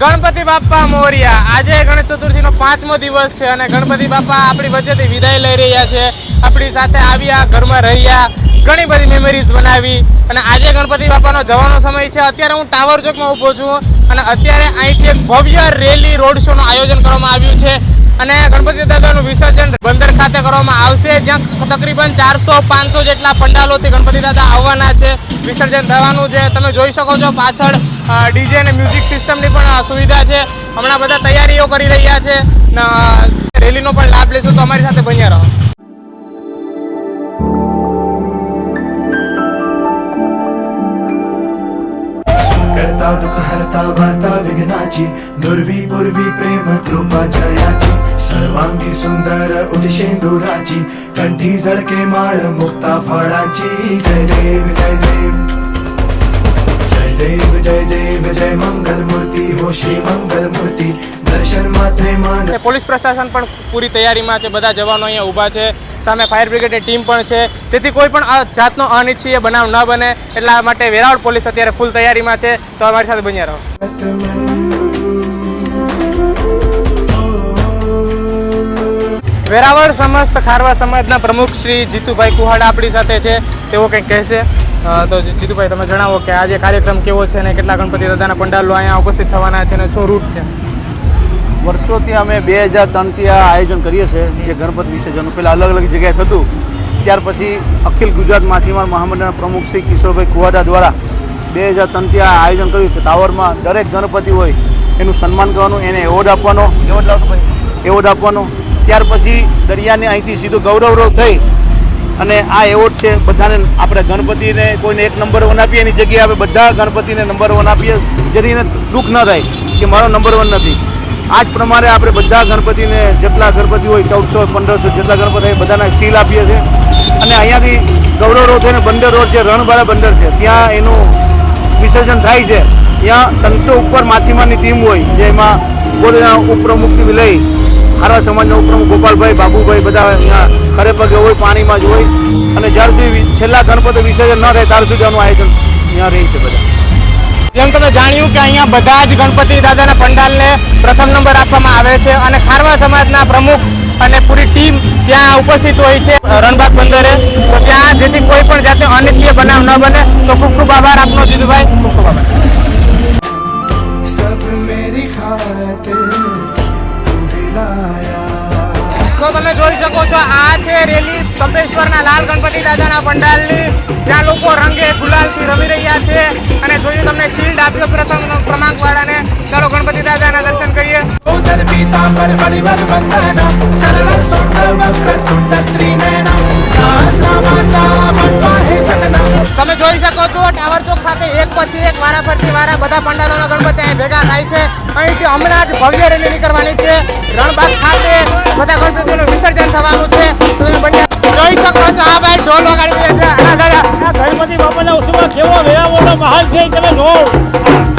ગણપતિ બાપ્પા મોરિયા. આજે ગણેશ ચતુર્થીનો પાંચમો દિવસ છે અને ગણપતિ બાપ્પા આપણી વચ્ચેથી વિદાય લઈ રહ્યા છે. આપણી સાથે આવ્યા ઘરમાં રહ્યા, ઘણી બધી મેમરીઝ બનાવી અને આજે ગણપતિ બાપાનો જવાનો સમય છે. અત્યારે હું ટાવર ચોકમાં ઊભો છું અને અત્યારે અહીંથી એક ભવ્ય રેલી રોડ શોનું આયોજન કરવામાં આવ્યું છે. અને ગણપતિ દાદાનું વિસર્જન બંદર ખાતે કરવામાં આવશે, જ્યાં તકરીબન ચારસો પાંચસો જેટલા પંડાલોથી ગણપતિ દાદા આવવાના છે. વિસર્જન થવાનું છે. તમે જોઈ શકો છો પાછળ ડીજે અને મ્યુઝિક સિસ્ટમની પણ સુવિધા છે. હમણાં બધા તૈયારીઓ કરી રહ્યા છે. રેલીનો પણ લાભ લેશું તો અમારી સાથે બન્યા રહો. દુઃખ હરતા વાર્તા વિઘ્નાચી દુર્વી પૂર્વી પ્રેમ કૃપા જયાચી સર્વાંગી સુંદર ઉદશેન્દુરાચી કંઠી ઝળકે માળ મુક્તા ફળાચી જય દેવ જય દેવ. દેવ, જય દેવ, જય મંગલ મૂર્તિ હોશી મંગલ મૂર્તિ. દર્શન માત્રે માન પોલીસ પ્રશાસન પણ પૂરી તૈયારીમાં છે. બધા જવાનો અહીંયા ઊભા છે. સામે ફાયર બ્રિગેડની ટીમ પણ છે. જેથી કોઈ પણ જાતનો અનિચ્છીય બનાવ ન બને એટલા માટે વેરાવળ પોલીસ અત્યારે ફૂલ તૈયારીમાં છે. તો અમારી સાથે બન્યા રહો. વેરાવળ સમસ્ત ખારવા સમાજના પ્રમુખ શ્રી જીતુભાઈ કુહાડા આપણી સાથે છે. તેઓ કંઈક કહેશે? તો જીતુભાઈ તમે જણાવો કે આજે કાર્યક્રમ કેવો છે અને કેટલા ગણપતિ દાદાના પંડાલો અહીંયા ઉપસ્થિત થવાના છે અને શું રૂટ છે? વર્ષોથી અમે બે હજાર ત્રણથી આ આયોજન કરીએ છીએ જે ગણપત વિસર્જન પહેલાં અલગ અલગ જગ્યાએ થતું. ત્યાર પછી અખિલ ગુજરાત માછીમાર મહામંડળના પ્રમુખ શ્રી કિશોરભાઈ કુવાડા દ્વારા બે હજાર ત્રણથી આ આયોજન કર્યું કે ટાવરમાં દરેક ગણપતિ હોય એનું સન્માન કરવાનું એને એવોર્ડ આપવાનો. એવોર્ડ એવોર્ડ આપવાનો. ત્યાર પછી દરિયાને અહીંથી સીધું ગૌરવ થઈ અને આ એવોર્ડ છે, બધાને આપણે ગણપતિને કોઈને એક નંબર વન આપીએ એની જગ્યાએ આપણે બધા ગણપતિને નંબર વન આપીએ, જેથી એને દુઃખ ન થાય કે મારો નંબર વન નથી. આ જ પ્રમાણે આપણે બધા ગણપતિને જેટલા ગણપતિ હોય, ચૌદસો, પંદરસો જેટલા ગણપતિ હોય, બધાને સીલ આપીએ છીએ. અને અહીંયાથી ગૌરવ રોડ થઈને બંદર રોડ છે રણબારા બંદર છે, ત્યાં એનું વિસર્જન થાય છે. ત્યાં ત્રણસો ઉપર માછીમારની ટીમ હોય, જેમાં પોતાના ઉપપ્રમુખથી લઈ ખારવા સમાજના ઉપપ્રમુખ ગોપાલભાઈ બાબુભાઈ બધા અહીંયા ખરે પગે હોય પાણીમાં જ હોય અને જ્યાર સુધી છેલ્લા ગણપતિ વિસર્જન ન થાય ત્યાર સુધી આનું આયોજન અહીંયા રહી છે બધા જેમ તમે જાણ્યું કે અહીંયા બધા જ ગણપતિ દાદાના પંડાલને પ્રથમ નંબર આપવામાં આવે છે અને ખારવા સમાજના પ્રમુખ અને પૂરી ટીમ ત્યાં ઉપસ્થિત હોય છે રણબાગ બંદરે તો ત્યાં જેથી કોઈ પણ જાતનો અનિચ્છનીય બનાવ ન બને તો ખૂબ ખૂબ આભાર આપનો જીતુભાઈ ખૂબ ખૂબ આભાર सब मेरी खातिर तू ही लाया તો તમે જોઈ શકો છો, આ છે રેલી તપેશ્વરના લાલ ગણપતિ દાદાના પંડાલની, જ્યાં લોકો રંગે ગુલાલથી રમી રહ્યા છે. અને જોયું તમને શિલ્ડ આપ્યો પ્રથમ ક્રમાંક વાળાને ચાલો ગણપતિ દાદાના દર્શન કરીએ. જોઈ ટાવર ચોક ખાતે એક પછી એક વારા ફરતી વારા બધા પંડાલોના ગણપતિ અહીં ભેગા થાય છે. અહીંથી હમણાં જ ભવ્ય રેલી નીકળવાની છે. રણબાગ ખાતે બધા ગણપતિનું વિસર્જન થવાનું છે. તમે બંને જોઈ શકો છો. આ ભાઈ, ઢોલ વગાડી રહ્યા છે. ગણપતિ બાપાના ઉત્સવમાં કેવો વેરાવળનો માહોલ છે તમે જોવો.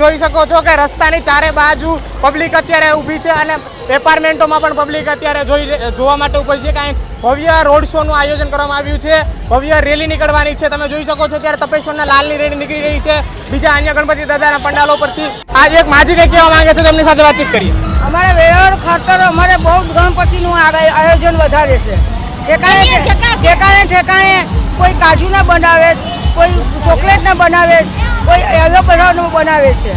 જોઈ શકો છો કે રસ્તાની ચારે બાજુ પબ્લિક અત્યારે ઊભી છે અને એપાર્ટમેન્ટોમાં પણ પબ્લિક અત્યારે જોઈ જોવા માટે ઊભી છે. કાંઈ ભવ્ય રોડ શોનું આયોજન કરવામાં આવ્યું છે. ભવ્ય રેલી નીકળવાની છે. તમે જોઈ શકો છો ત્યારે તપેશ્વરના લાલની રેલી નીકળી રહી છે. બીજા અન્ય ગણપતિ દાદાના પંડાલો પરથી આજે એક માજી કંઈ કહેવા માંગે છે તેમની સાથે વાતચીત કરીએ. અમારે વેરાવળ ખાતર અમારે બહુ ગણપતિનું આયોજન વધારે છે. ઠેકાણે. ઠેકાણે ઠેકાણે કોઈ કાજુના બનાવે કોઈ ચોકલેટના બનાવે કોઈ એવો બધાનું બનાવે છે.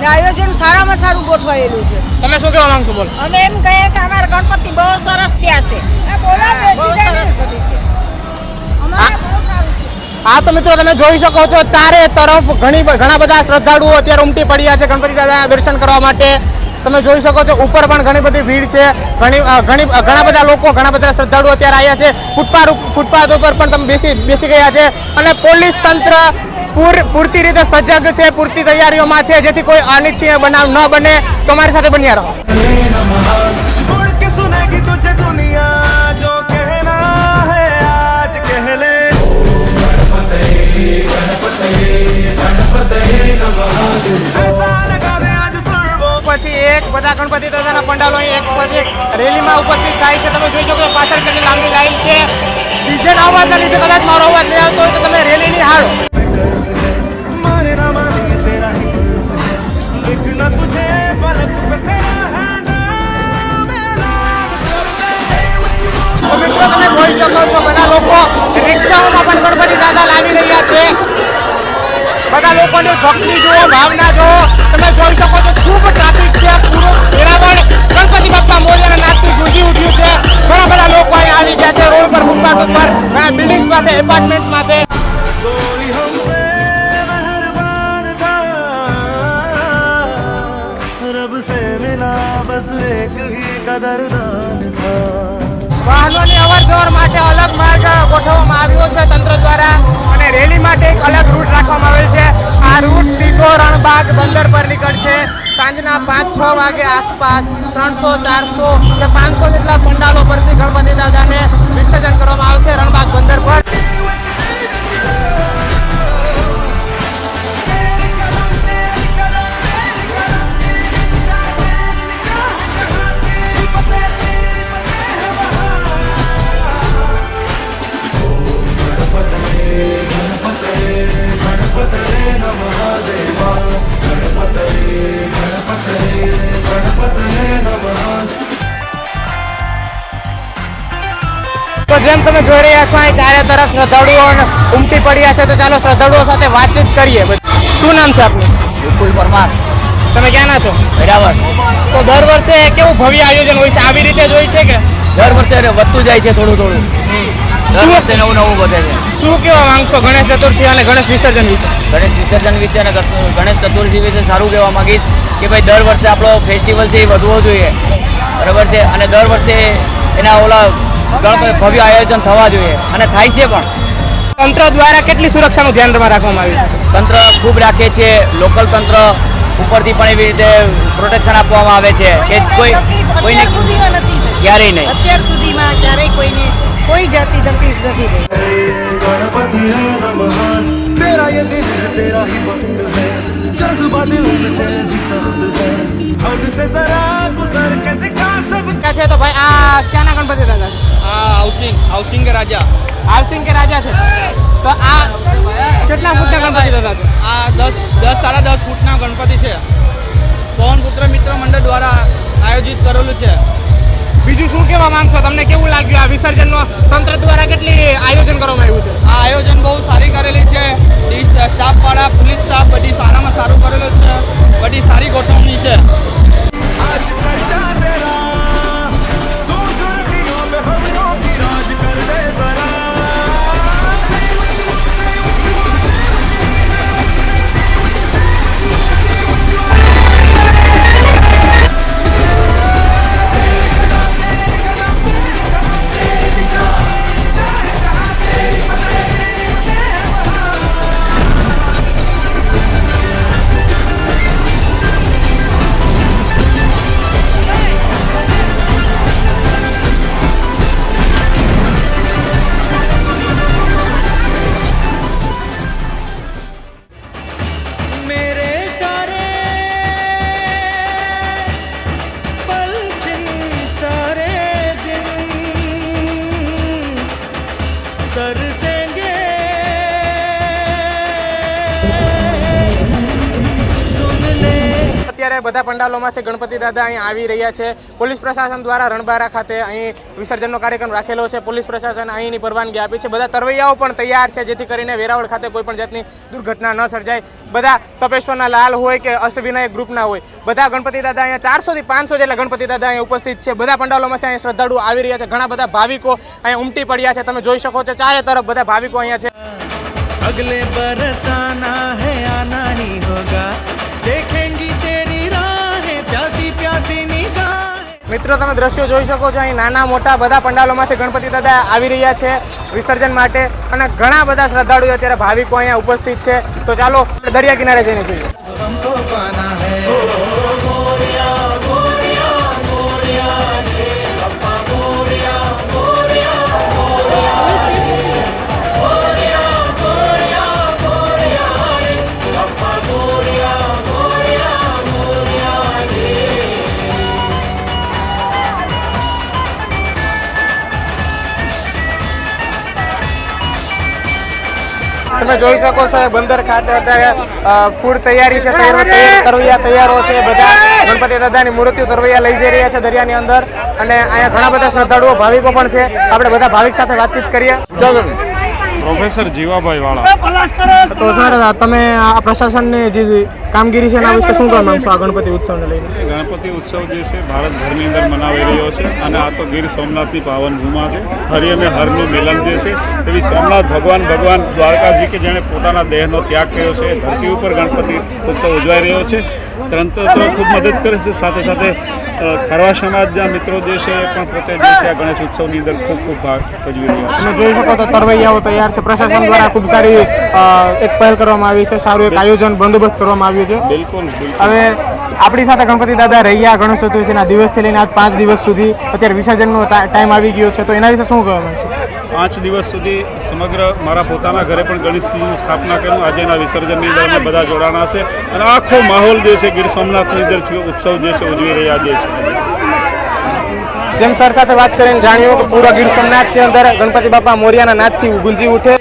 ને આયોજન સારામાં સારું ગોઠવાયેલું છે. તમે શું કહેવા માંગશો બોલો. અમે એમ કહીએ કે અમારા ગણપતિ બહુ સરસ થયા છે. બહુ સરસ બધી છે. અમારે બહુ સારું છે. હા તો મિત્રો તમે જોઈ શકો છો ચારે તરફ ઘણી ઘણા બધા શ્રદ્ધાળુઓ અત્યારે ઉમટી પડ્યા છે ગણપતિ દાદાના દર્શન કરવા માટે. તમે જોઈ શકો છો ઉપર પણ ઘણી બધી ભીડ છે. ઘણી ઘણી ઘણા બધા લોકો ઘણા બધા શ્રદ્ધાળુઓ અત્યારે આવ્યા છે. ફૂટપાથ ફૂટપાથ ઉપર પણ તમે બેસી બેસી ગયા છે. અને પોલીસ તંત્ર પૂર પૂરતી રીતે સજગ છે, પૂરતી તૈયારીઓમાં છે, જેથી કોઈ અનિચ્છનીય બનાવ ન બને. તો મારી સાથે બન્યા રહો. પછી એક બધા ગણપતિ દાદાના પંડાલો એક પછી એક રેલીમાં ઉપસ્થિત થાય છે. તમે જોઈ શકો પાછળ કેટલી લાંબી લાઈન છે. ડીજે ના અવાજના લીધે કદાચ મારો તો તમે રેલી નિહાળો पे कर्ज है माने ना माने ये तेरा ही फर्ज है लिखना तुझे फलक पे तेरा है नाम ऐलान कर दे તો મિત્રો તમે જોઈ શકો છો બધા લોકો રિક્ષાઓમાં પણ ગણપતિ દાદા લાવી રહ્યા છે બધા લોકોની ભક્તિ જુઓ ભાવના જુઓ તમે જોઈ શકો છો ખૂબ ટ્રાફિક છે પૂરો વેરાવળ ગણપતિ બાપ્પા મોર્યાના નાદથી ગુંજી ઉઠ્યું છે ઘણા બધા લોકો અહીં આવી ગયા છે રોડ પર ફૂટપાથ ઉપર ઘણા બિલ્ડિંગ્સ માટે એપાર્ટમેન્ટ માટે था रब से मिला बस एक ही कदरदान था વાહનોની અવર જવર માટે અલગ માર્ગ ગોઠવવામાં આવ્યો છે તંત્ર દ્વારા અને રેલી માટે એક અલગ રૂટ રાખવામાં આવેલ છે આ રૂટ સીધો રણબાગ બંદર પર નીકળશે સાંજના પાંચ છ વાગે આસપાસ ત્રણસો ચારસો કે પાંચસો જેટલા પંડાલો પરથી ગણપતિ દાદાને વિસર્જન કરવામાં આવશે રણબાગ તો જેમ તમે જોઈ રહ્યા છો અહીં ચારે તરફ શ્રદ્ધાળુઓ ઉમટી પડ્યા છે તો ચાલો શ્રદ્ધાળુઓ સાથે વાતચીત કરીએ. શું નામ છે આપનું? વિપુલ પરમાર. તમે ક્યાંના છો? બરાબર તો દર વર્ષે કેવું ભવ્ય આયોજન હોય છે? આવી રીતે જ હોય છે કે? દર વર્ષે વધતું જાય છે થોડું થોડું. દર વર્ષે નવું નવું વધે છે. શું કહેવા માંગશો ગણેશ ચતુર્થી અને ગણેશ વિસર્જન વિશે? ગણેશ વિસર્જન વિશે અને ગણેશ ચતુર્થી વિશે સારું કહેવા માંગીશ કે ભાઈ દર વર્ષે આપણો ફેસ્ટિવલ છે એ વધવો જોઈએ. બરાબર છે? અને દર વર્ષે એના ઓલા ગણપતિ ભવ્ય આયોજન થવા જોઈએ અને થાય છે પણ. તંત્ર દ્વારા કેટલી સુરક્ષાનું ધ્યાનમાં રાખવામાં આવ્યું તંત્ર ખૂબ રાખે છે લોકલ તંત્ર ઉપરથી પણ એવી રીતે પ્રોટેક્શન આપવામાં આવે છે કે કોઈ કોઈને ક્યારેય નહીં. અત્યાર સુધીમાં ક્યારેય કોઈને કોઈ જાતિ તકલીફ નથી ગણપતિ તેરા તેરા क्या છે તો ભાઈ આ ક્યાંના ગણપતિ દાદા આ હાઉસિંગ હાઉસિંગ કે રાજા? હાઉસિંગ કે રાજા છે? શું કહેવા માંગશો? તમને કેવું લાગ્યું આ વિસર્જનનો તંત્ર દ્વારા કેટલી આયોજન કરવામાં આવ્યું છે? આ આયોજન બહુ સારી કરેલી છે. સ્ટાફવાળા પોલીસ સ્ટાફ બધી સારામાં સારું કરેલું છે. બધી સારી ગોઠવણી છે. અત્યારે બધા પંડાલોમાંથી ગણપતિ દાદા અહીં આવી રહ્યા છે પોલીસ પ્રશાસન દ્વારા રણબારા ખાતે અહીં વિસર્જનનો કાર્યક્રમ રાખેલો છે પોલીસ પ્રશાસન અહીંની પરવાનગી આપી છે બધા તરવૈયાઓ પણ તૈયાર છે જેથી કરીને વેરાવળ ખાતે કોઈ પણ જાતની દુર્ઘટના ન સર્જાય બધા તપેશ્વરના લાલ હોય કે અષ્ટવિનાયક ગ્રુપના હોય બધા ગણપતિ દાદા અહીંયા ચારસો થી પાંચસો જેટલા ગણપતિ દાદા અહીંયા ઉપસ્થિત છે બધા પંડાલોમાંથી અહીંયા શ્રદ્ધાળુઓ આવી રહ્યા છે ઘણા બધા ભાવિકો અહીંયા ઉમટી પડ્યા છે તમે જોઈ શકો છો ચારે તરફ બધા ભાવિકો અહીંયા છે अगले बरस आना है आना ही होगा દેખેંગી તેરી રાહે, પ્યાસી પ્યાસી નિગાહે મિત્રો, તમે દ્રશ્યો જોઈ શકો છો. અહીં નાના મોટા બધા પંડાલોમાંથી ગણપતિ દાદા આવી રહ્યા છે વિસર્જન માટે. અને ઘણા બધા શ્રદ્ધાળુઓ અત્યારે ભાવિકો અહીંયા ઉપસ્થિત છે. તો ચાલો દરિયા કિનારે જઈને જોઈએ. તમે જોઈ શકો છો બંદર ખાતે અત્યારે ફૂડ તૈયારી છે તરવૈયા તૈયારો છે બધા ગણપતિ દાદાની મૂર્તિઓ તરવૈયા લઈ જઈ રહ્યા છે દરિયાની અંદર. અને અહીંયા ઘણા બધા શ્રદ્ધાળુઓ ભાવિકો પણ છે. આપણે બધા ભાવિક સાથે વાતચીત કરીએ. જો પ્રોફેસર જીવાભાઈ વાળા તો સર તમે આ પ્રશાસનની જે કામગીરી છે એના વિશે શું કહેવા માંગશો આ ગણપતિ ઉત્સવને લઈને? ગણપતિ ઉત્સવ જે છે ભારતભરની અંદર મનાવી રહ્યો છે અને આ તો ગીર સોમનાથની પાવન ભૂમા છે. હરિ અને હરનું મિલન જે છે એવી સોમનાથ ભગવાન ભગવાન દ્વારકાજી કે જેણે પોતાના દેહનો ત્યાગ કર્યો છે ધરતી ઉપર ગણપતિ ઉત્સવ ઉજવાઈ રહ્યો છે. તંત્ર ખૂબ મદદ કરે છે. સાથે સાથે ખારવા સમાજના મિત્રો જે છે પણ પોતે જે છે આ ગણેશ ઉત્સવની અંદર ખૂબ ખૂબ ભાગ ભજવી રહ્યા છે. તમે જોઈ શકો તો તરવૈયાઓ તૈયાર છે. પ્રશાસન દ્વારા ખૂબ સારી એક પહેલ કરવામાં આવી છે. સારું એક આયોજન બંદોબસ્ત કરવામાં આવ્યું છે? બિલકુલ હવે આપણી સાથે ગણપતિ દાદા રહ્યા ગણેશ ચતુર્થીના દિવસથી લઈને આજ પાંચ દિવસ સુધી. અત્યારે વિસર્જનનો ટાઈમ આવી ગયો છે. તો એના વિશે શું કહેવા માંગશો? પાંચ દિવસ સુધી સમગ્ર મારા પોતાના ઘરે પણ ગણેશજીની સ્થાપના કર્યું આજે એના વિસર્જનની અંદર અમે બધા જોડાણા છે. અને આખો માહોલ જે છે ગીર સોમનાથની અંદર છે ઉત્સવ જે છે ઉજવી રહ્યા જે છે. જેમ સર સાથે વાત કરીને જાણ્યું કે પૂરા ગીર સોમનાથની અંદર ગણપતિ બાપા મોરિયાના નાદથી ગુંજી ઉઠે.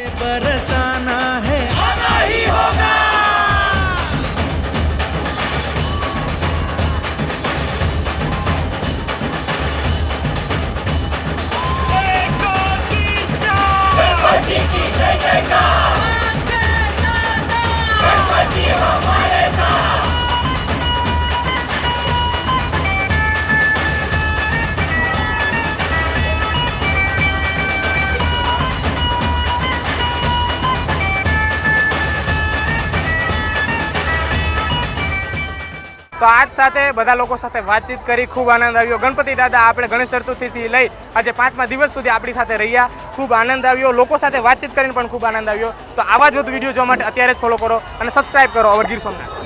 તો આજ સાથે બધા લોકો સાથે વાતચીત કરી ખૂબ આનંદ આવ્યો. ગણપતિ દાદા, આપણે ગણેશ ચતુર્થીથી લઈ આજે પાંચમા દિવસ સુધી આપણી સાથે રહ્યા. ખૂબ આનંદ આવ્યો. લોકો સાથે વાતચીત કરીને પણ ખૂબ આનંદ આવ્યો. તો આવા જ વધુ વીડિયો જોવા માટે અત્યારે જ ફોલો કરો અને સબસ્ક્રાઈબ કરો. અવર ગીર સોમનાથ.